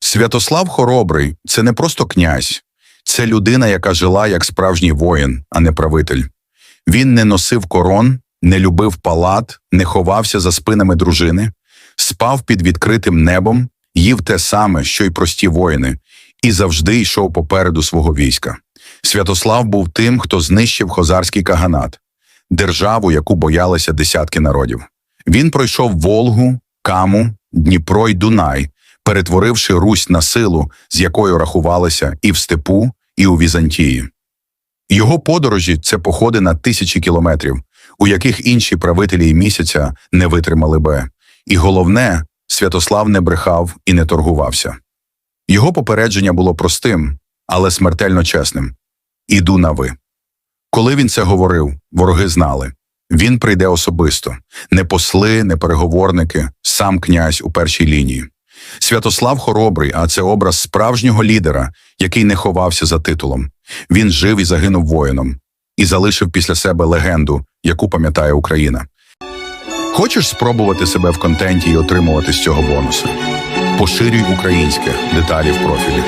Святослав Хоробрий це не просто князь, це людина, яка жила як справжній воїн, а не правитель. Він не носив корон, не любив палат, не ховався за спинами дружини, спав під відкритим небом, їв те саме, що й прості воїни, і завжди йшов попереду свого війська. Святослав був тим, хто знищив хозарський каганат, державу, яку боялися десятки народів. Він пройшов Волгу, Каму, Дніпро й Дунай, перетворивши Русь на силу, з якою рахувалися і в степу, і у Візантії. Його подорожі це походи на тисячі кілометрів, у яких інші правителі місяця не витримали би. І головне, Святослав не брехав і не торгувався. Його попередження було простим, але смертельно чесним іду на ви. Коли він це говорив, вороги знали він прийде особисто не посли, не переговорники, сам князь у першій лінії. Святослав хоробрий, а це образ справжнього лідера, який не ховався за титулом. Він жив і загинув воїном, і залишив після себе легенду, яку пам'ятає Україна. Хочеш спробувати себе в контенті і отримувати з цього бонуси? Поширюй українське деталі в профілі.